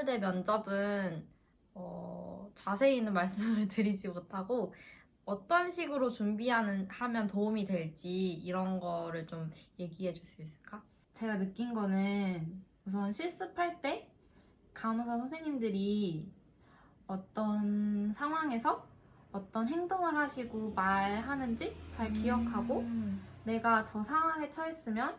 서울대 면접은 어, 자세히는 말씀을 드리지 못하고 어떤 식으로 준비하는 하면 도움이 될지 이런 거를 좀 얘기해 줄 수 있을까? 제가 느낀 거는 우선 실습할 때 간호사 선생님들이 어떤 상황에서 어떤 행동을 하시고 말하는지 잘 기억하고 음. 내가 저 상황에 처했으면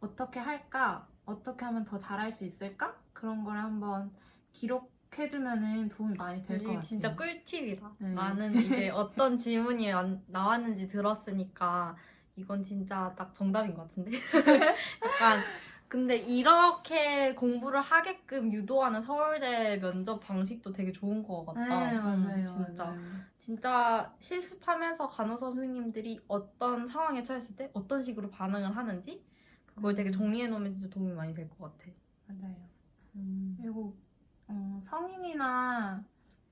어떻게 할까? 어떻게 하면 더 잘할 수 있을까? 그런 걸 한번 기록해두면 도움이 많이 될 것 같아요. 진짜 꿀팁이다. 네. 나는 이제 어떤 질문이 안- 나왔는지 들었으니까 이건 진짜 딱 정답인 것 같은데. 약간 근데 이렇게 공부를 하게끔 유도하는 서울대 면접 방식도 되게 좋은 것 같다. 네, 음, 맞아요. 진짜. 맞아요. 진짜 실습하면서 간호사 선생님들이 어떤 상황에 처했을 때 어떤 식으로 반응을 하는지 그걸 되게 음. 정리해 놓으면 진짜 도움이 많이 될 것 같아. 맞아요. 그리고 어, 성인이나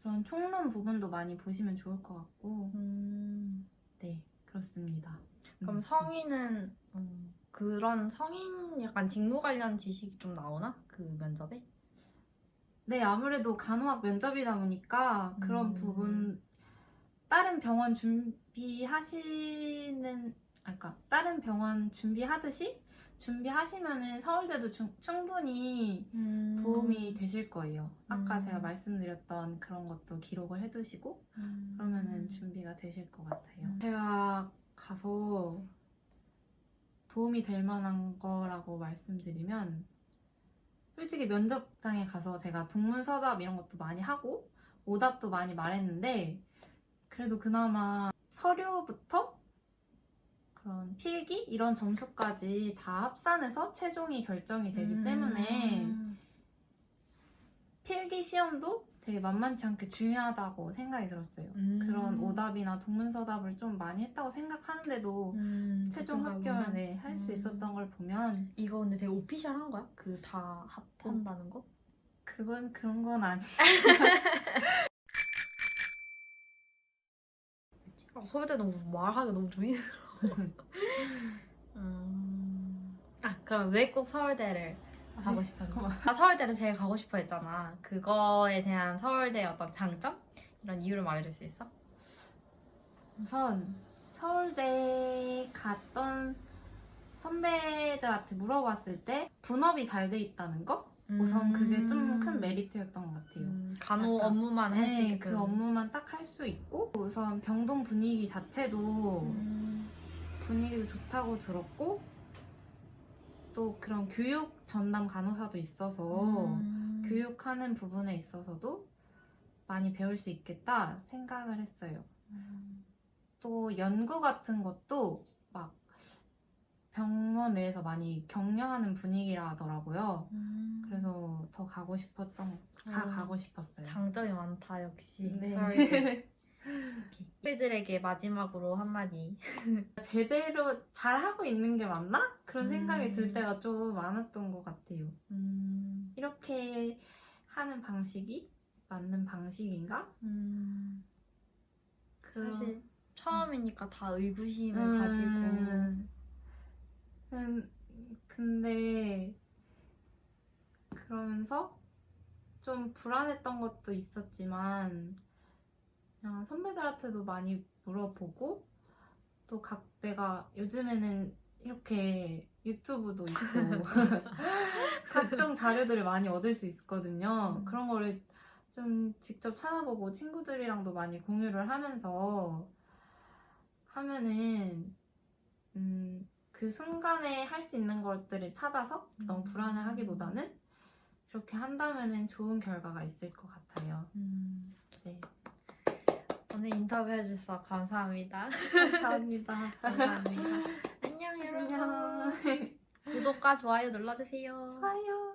그런 총론 부분도 많이 보시면 좋을 것 같고 음. 네 그렇습니다. 그럼 음. 성인은 음, 그런 성인 약간 직무 관련 지식이 좀 나오나 그 면접에? 네 아무래도 간호학 면접이다 보니까 그런 음. 부분 다른 병원 준비하시는 아까 그러니까 다른 병원 준비하듯이 준비하시면은 서울대도 중- 충분히 도움이 되실 거예요. 아까 음. 제가 말씀드렸던 그런 것도 기록을 해두시고 음. 그러면은 준비가 되실 것 같아요. 음. 제가 가서 도움이 될 만한 거라고 말씀드리면 솔직히 면접장에 가서 제가 동문서답 이런 것도 많이 하고 오답도 많이 말했는데 그래도 그나마 서류부터 그런 필기 이런 점수까지 다 합산해서 최종이 결정이 되기 음. 때문에 필기 시험도 되게 만만치 않게 중요하다고 생각이 들었어요. 음. 그런 오답이나 동문서답을 좀 많이 했다고 생각하는데도 음, 최종 합격을. 네, 할수 음. 있었던 걸 보면 이거 근데 되게 오피셜한 거야? 그 다 합한다는 거? 그건 그런 건 아니. 아, 서울대 너무 말하기 너무 조심스러워. 음. 아 그럼 왜 꼭 서울대를 가고? 잠깐만. 아, 서울대를 제일 가고 싶어 했잖아. 그거에 대한 서울대의 어떤 장점? 이런 이유를 말해줄 수 있어? 우선 서울대 갔던 선배들한테 물어봤을 때 분업이 잘 돼 있다는 거 우선 그게 좀 큰 메리트였던 것 같아요. 음, 간호 약간, 업무만 할수 네, 있게끔. 그 업무만 딱 할 수 있고 우선 병동 분위기 자체도 음, 분위기도 좋다고 들었고 또 그런 교육 전담 간호사도 있어서 음. 교육하는 부분에 있어서도 많이 배울 수 있겠다 생각을 했어요. 음. 또 연구 같은 것도 막 병원 내에서 많이 격려하는 분위기라 하더라고요. 음. 그래서 더 가고 싶었던 다 어, 가고 싶었어요. 장점이 많다 역시 네. 서울대. 후배들에게 마지막으로 한마디. 제대로 잘 하고 있는 게 맞나? 그런 생각이 음. 들 때가 좀 많았던 것 같아요. 음, 이렇게 하는 방식이 맞는 방식인가? 음. 그런- 사실 처음이니까 다 의구심을 음. 가지고 음, 근데 그러면서 좀 불안했던 것도 있었지만 그냥 선배들한테도 많이 물어보고 또 각 내가 요즘에는 이렇게 유튜브도 있고 각종 자료들을 많이 얻을 수 있거든요. 음. 그런 거를 좀 직접 찾아보고 친구들이랑도 많이 공유를 하면서 하면은 음, 그 순간에 할 수 있는 것들을 찾아서 너무 음. 불안해하기보다는 그렇게 한다면은 좋은 결과가 있을 것 같아요. 음. 네, 오늘 인터뷰 해주셔서 감사합니다. 감사합니다. 감사합니다. 안녕 여러분. 구독과 좋아요 눌러주세요. 좋아요.